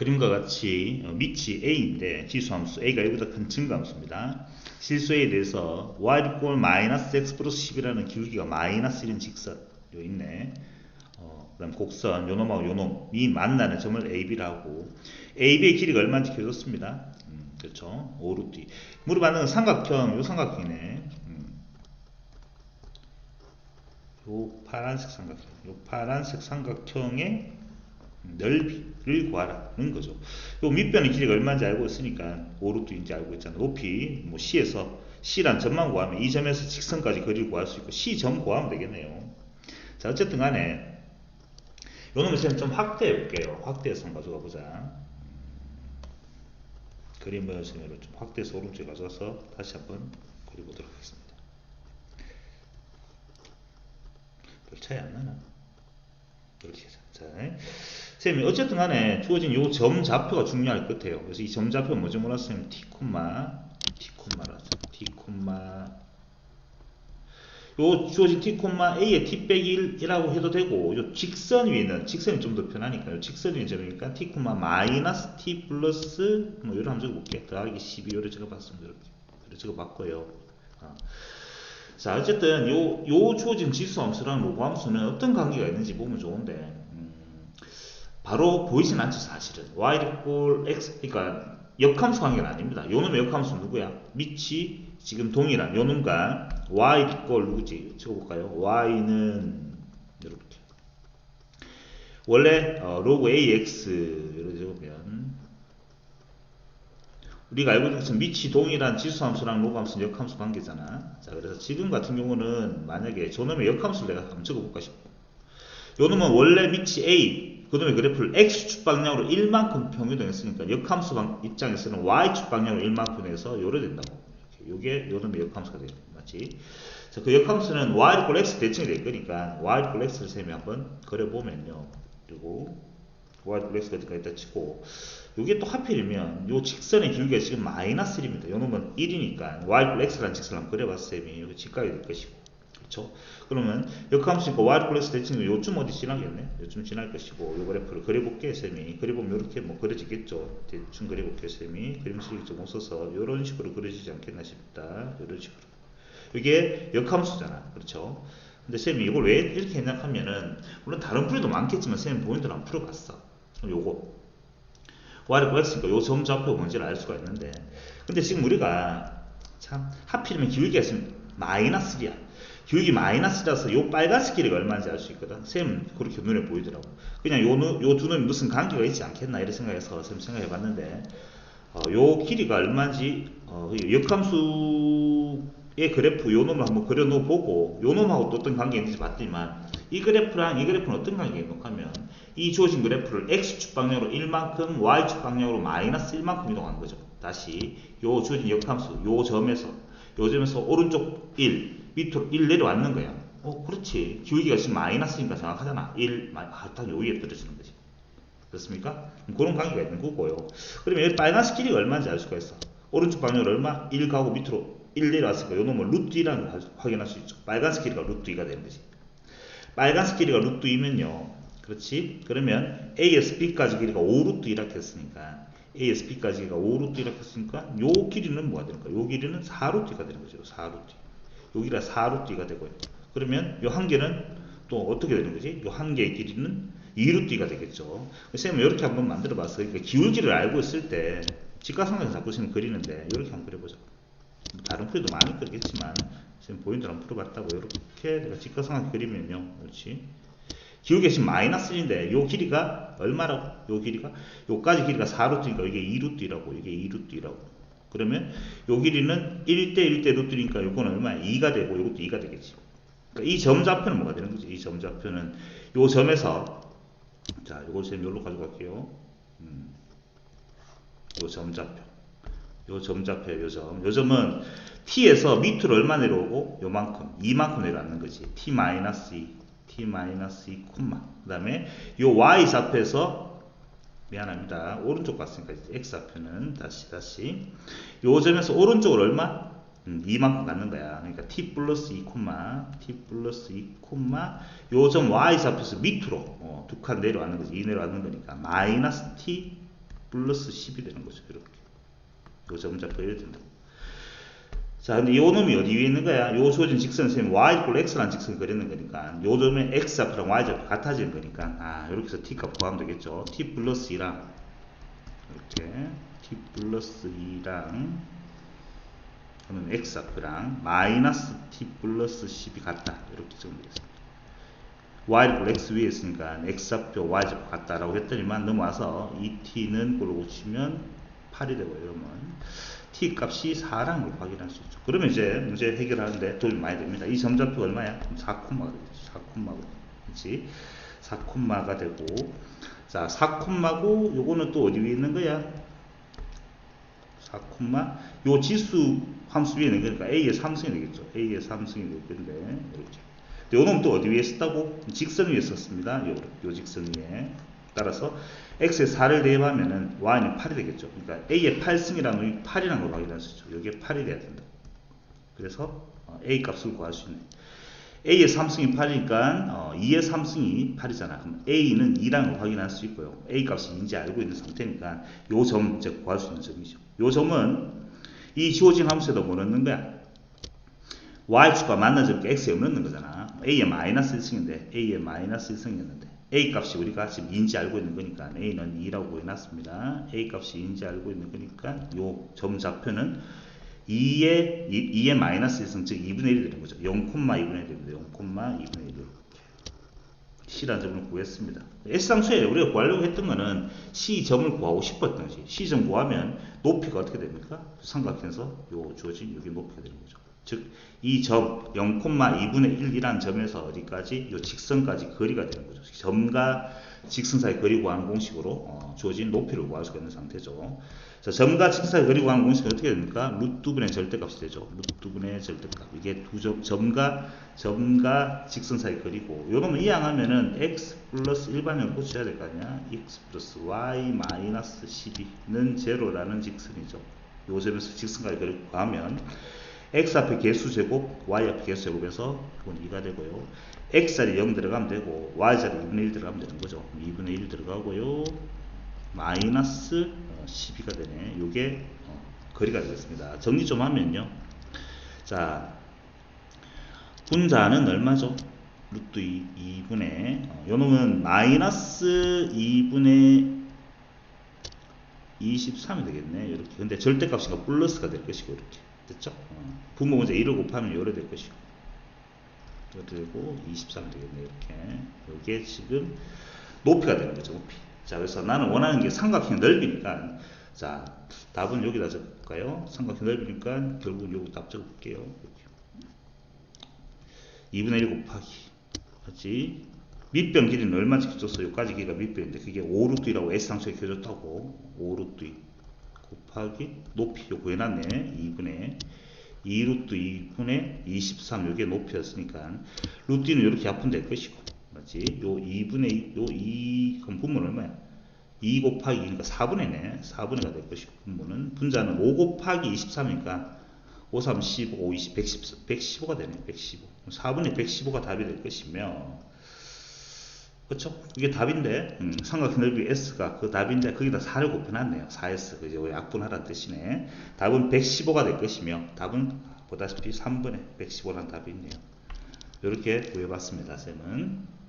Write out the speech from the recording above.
그림과 같이 어, 밑이 a인데 지수함수 a가 1보다 큰 증가함수입니다. 실수 a에 대해서 y 이꼴 마이너스 x 플러스 10이라는 기울기가 마이너스 1인 직선 요 있네. 어, 그 다음 곡선 요놈하고 요놈이 만나는 점을 AB라고 AB의 길이가 얼마인지 켜줬습니다. 음, 그렇죠. 오루띠 물어봤는 건 삼각형 요 삼각형이네. 음. 요 파란색 삼각형 요 파란색 삼각형의 넓이를 구하라는 거죠. 요 밑변의 길이가 얼마인지 알고 있으니까 오루트인지 알고 있잖아. 높이 뭐 C에서 C란 점만 구하면 이 점에서 직선까지 거리를 구할 수 있고 C 점 구하면 되겠네요. 자 어쨌든 간에 요 놈을 좀 확대해 볼게요. 확대해서 가져가 보자. 그림 모양으로 좀 확대해서 오른쪽에 가져가서 다시 한번 그려보도록 하겠습니다. 별 차이 안 나나? 이렇게. 자, 선생님 어쨌든 간에 주어진 요 점 좌표가 중요할 것 같아요. 그래서 이 점 좌표 뭐죠? 뭐라 쓰면 t 콤마 t 콤마라 t 콤마 요 주어진 t 콤마 a의 t 빼기 1이라고 해도 되고 요 직선 위에는 직선이 좀 더 편하니까 요 직선 위에 점이니까 t 콤마 마이너스 t 플러스 뭐 요를 한번 적어볼게 더하기 12 요를 적어봤습니다 이렇게 그래 적어봤고요 어. 자 어쨌든 요, 요 주어진 지수함수랑 로그함수는 어떤 관계가 있는지 보면 좋은데 음, 바로 보이진 않죠 사실은. Y 이꼴 x 그러니까 역함수 관계는 아닙니다. 요 놈의 역함수 누구야? 밑이 지금 동일한 요 놈과 y 이꼴 누구지? 적어볼까요? Y는 이렇게. 원래 어, 로그 ax 이렇게 적으면 우리가 알고 있는 것은 밑이 동일한 지수함수랑 로그함수는 역함수 관계잖아. 자, 그래서 지금 같은 경우는 만약에 저놈의 역함수를 내가 한번 적어볼까 싶어. 요 놈은 원래 밑이 a, 그놈의 그래프를 x축 방향으로 1만큼 평균했으니까 역함수 방, 입장에서는 y축 방향으로 1만큼 해서 요래 된다고. 이렇게. 요게 요 놈의 역함수가 되는 맞지? 자, 그 역함수는 y 이꼴 x 대칭이 될 거니까 y 이꼴 x를 셈이 한번 그려보면요. 그리고 y 이꼴 x가 어디까 있다 치고 요게 또 하필이면 요 직선의 길이가 지금 마이너스 1입니다. 요 놈은 1이니까 y x라는 직선을 한번 그려봤어요. 이거 직각이 될 것이고. 그렇죠? 그러면 역함수니까 y x 대칭은 요쯤 어디 지나겠네? 요쯤 지날 것이고 요 그래프를 그려볼게요. 쌤이. 그려보면 이렇게 뭐 그려지겠죠. 대충 그려볼게요. 쌤이. 그림 실기 못 써서 요런 식으로 그려지지 않겠나 싶다. 요런 식으로. 이게 역함수잖아. 그렇죠? 근데 쌤이 이걸 왜 이렇게 했냐 하면은 물론 다른 풀이도 많겠지만 쌤이 본인들 한번 풀어봤어. 요거 y를 구했으니까 요 점 좌표가 뭔지를 알 수가 있는데 근데 지금 우리가 참 하필이면 기울기가 있으면 마이너스 1이야 기울기 마이너스라서 요 빨간색 길이가 얼마인지 알 수 있거든 쌤 그렇게 눈에 보이더라고 그냥 요두 놈이 무슨 관계가 있지 않겠나 이런 생각해서 쌤 생각해 봤는데 어, 요 길이가 얼마인지 어, 역함수의 그래프 요 놈을 한번 그려 놓어 보고 요 놈하고 또 어떤 관계가 있는지 봤더니만 이 그래프랑 이 그래프는 어떤 관계가 있노 하면 이 주어진 그래프를 x축 방향으로 1만큼 y축 방향으로 마이너스 1만큼 이동하는 거죠. 다시 요 주어진 역함수 요 점에서 요 점에서 오른쪽 1 밑으로 1 내려왔는 거야. 어 그렇지. 기울기가 지금 마이너스니까 정확하잖아. 1 아, 딱 여기에 떨어지는 거지. 그렇습니까? 그런 관계가 있는 거고요. 그러면 여기 빨간색 길이가 얼마인지 알 수가 있어. 오른쪽 방향으로 얼마? 1 가고 밑으로 1 내려왔으니까 요 놈을 루트 2라는 걸 확인할 수 있죠. 빨간색 길이가 루트 2가 되는 거지. 빨간색 길이가 루트 2면요. 그렇지? 그러면 A에서 B까지 길이가 5루트 이렇게 했으니까 A에서 B까지 길이가 5루트 이렇게 했으니까 요 길이는 뭐가 되는 거야? 요 길이는 4루트가 되는 거죠. 4루트. 요 길이가 4루트가 되고요. 그러면 요 한 개는 또 어떻게 되는 거지? 요 한 개의 길이는 2루트가 되겠죠. 선생님은 이렇게 한번 만들어 봤어요. 그러니까 기울기를 알고 있을 때 직각삼각형 자꾸 지금 그리는데 이렇게 한번 그려보자. 다른 풀이도 많이 그리겠지만 지금 보인 대로 한번 풀어봤다고 이렇게 내가 직각삼각형 그리면요. 그렇지? 기울기가 지금 마이너스 1인데 요 길이가 얼마라고? 요 길이가? 요까지 길이가 4루트니까 이게 2루트라고 이게 2루트라고. 그러면 요 길이는 1대 1대 루트니까 요거는 얼마야? 2가 되고 요것도 2가 되겠지. 그러니까 이 점 좌표는 뭐가 되는 거지? 이 점 좌표는 요 점에서 자 요걸 쌤 여기로 가져갈게요. 음, 요 점 좌표. 요 점 좌표 요점. 요 점은 t에서 밑으로 얼마 내려오고? 요만큼 2만큼 내려앉는 거지. t 마이너스 2 t-2 콤마 그 다음에 요 y 좌표에서 미안합니다 오른쪽 갔으니까 x 좌표는 다시 다시 요 점에서 오른쪽으로 얼마? 음, 2만큼 갖는 거야 그러니까 t 플러스 2 콤마 t 플러스 2 콤마 요점 y 좌표에서 밑으로 어, 두 칸 내려왔는 거지 2 내려왔는 거니까 마이너스 t 플러스 10이 되는 거죠. 이렇게. 요 점 좌표 이렇게 된다고. 자, 근데 요 놈이 어디 위에 있는 거야? 요 조진 직선 셈 y 이꼴 x라는 직선을 그리는 거니까 요 점에 x 좌표랑 y 좌표 같아지는 거니까 아, 이렇게 해서 t 값 구하면 되겠죠. t 플러스 2랑 이렇게 t 플러스 2랑 저는 x 좌표랑 마이너스 t 플러스 10이 같다. 이렇게 적으겠습니다. y 이꼴 x 위에 있으니까 x 좌표 y 좌표 같다라고 했더니만 넘어와서 이 t는 꼴로 고치면 8이 되고요. 이러면 t 값이 4라는 걸 확인할 수 있죠. 그러면 이제 문제 해결하는데 도움이 많이 됩니다. 이 점좌표 얼마야? 4콤마가 되겠죠. 4콤마가 그렇지? 4콤마가 되고 자 4콤마고 요거는 또 어디 위에 있는 거야? 4콤마 요 지수 함수 위에 있는 거니까 a의 3승이 되겠죠. a의 3승이 될 건데 이렇게 요놈 또 어디 위에 썼다고? 직선 위에 썼습니다. 요, 요 직선 위에 따라서 x에 4를 대입하면은 y는 8이 되겠죠. 그러니까 a의 8승이라는 놈이 8이라는 걸 확인할 수 있죠. 여기에 8이 돼야 된다. 그래서 어, a 값을 구할 수 있네. a의 3승이 8이니까 어, 2의 3승이 8이잖아. 그럼 a는 2라는 걸 확인할 수 있고요. a 값이 인지 알고 있는 상태니까 요점 이제 구할 수 있는 점이죠. 요 점은 이 지워진 함수에다 뭐 넣는 거야? y축과 만난 점이 x에 넣는 거잖아. a의 마이너스 1승인데 a의 마이너스 1승이었는데 a 값이 우리가 지금 인지 알고 있는 거니까 a는 2라고 구해놨습니다. a 값이 인지 알고 있는 거니까 요 점 좌표는 2의 2, 의 마이너스 1승 즉 2분의 1이 되는 거죠. 0,2분의 1이 됩니다. 0,2분의 1 이렇게 C라는 점을 구했습니다. S상수에 우리가 구하려고 했던 거는 C 점을 구하고 싶었던 거지. C 점 구하면 높이가 어떻게 됩니까? 삼각형에서 요 주어진 여기 높이가 되는 거죠. 즉, 이 점 0,2분의 1이라는 점에서 어디까지? 요 직선까지 거리가 되는 거죠. 점과 직선 사이 거리 구하는 공식으로 어, 주어진 높이를 구할 수가 있는 상태죠. 자, 점과 직선 사이 거리 구하는 공식은 어떻게 됩니까? 루트 분의 절대값이 되죠. 루트 분의 절대값. 이게 두 점, 점과 점과 직선 사이 거리고 요놈을 이항하면은 x 플러스 일반형을 고쳐야 될 거 아니야? x 플러스 y 마이너스 12는 제로라는 직선이죠. 요 점에서 직선까지 거리 구하면 x 앞에 개수 제곱, y 앞에 개수 제곱에서 이건 2가 되고요. x 자리 0 들어가면 되고 y 자리 2분의 1 들어가면 되는 거죠. 2분의 1 들어가고요. 마이너스 12가 되네. 요게 어, 거리가 되겠습니다. 정리 좀 하면요. 자, 분자는 얼마죠? 루트 2, 2분의 어, 요 놈은 마이너스 2분의 23이 되겠네. 이렇게. 근데 절대값이니까 플러스가 될 것이고 이렇게. 됐죠? 어. 분모 문제 1을 곱하면 요래 될 것이고. 되고 23 되겠네. 이렇게. 요게 지금 높이가 되는 거죠. 높이. 자, 그래서 나는 원하는 게 삼각형 넓이니까 자, 답은 여기다 적을까요? 삼각형 넓이니까 결국은 여기 답 적을게요. 이렇게. 2분의 1 곱하기 하지 밑변 길이는 얼마씩 줬어? 여기까지 길이가 밑변인데 그게 5루트 2라고 S상수에 켜줬다고 5루트 2 곱하기 높이 요. 구해놨네. 2분의 2 루트 2분의 23 요게 높이였으니까 루트 2는 이렇게 약분 될 것이고. 맞지? 요 2분의 2, 요2 그럼 분모는 얼마야? 2 곱하기 2니까 4분의 네. 4분의 가될 것이고 분모는. 분자는 5 곱하기 23이니까 5, 3, 15, 5, 20, 110, 115가 되네. 115 4분의 115가 답이 될 것이며 그쵸? 이게 답인데 음, 삼각형 넓이 S가 그 답인데 거기다 4를 곱해놨네요 4S 그죠? 약분하라는 뜻이네 답은 115가 될 것이며 답은 보다시피 3분의 115라는 답이 있네요 이렇게 구해봤습니다 쌤은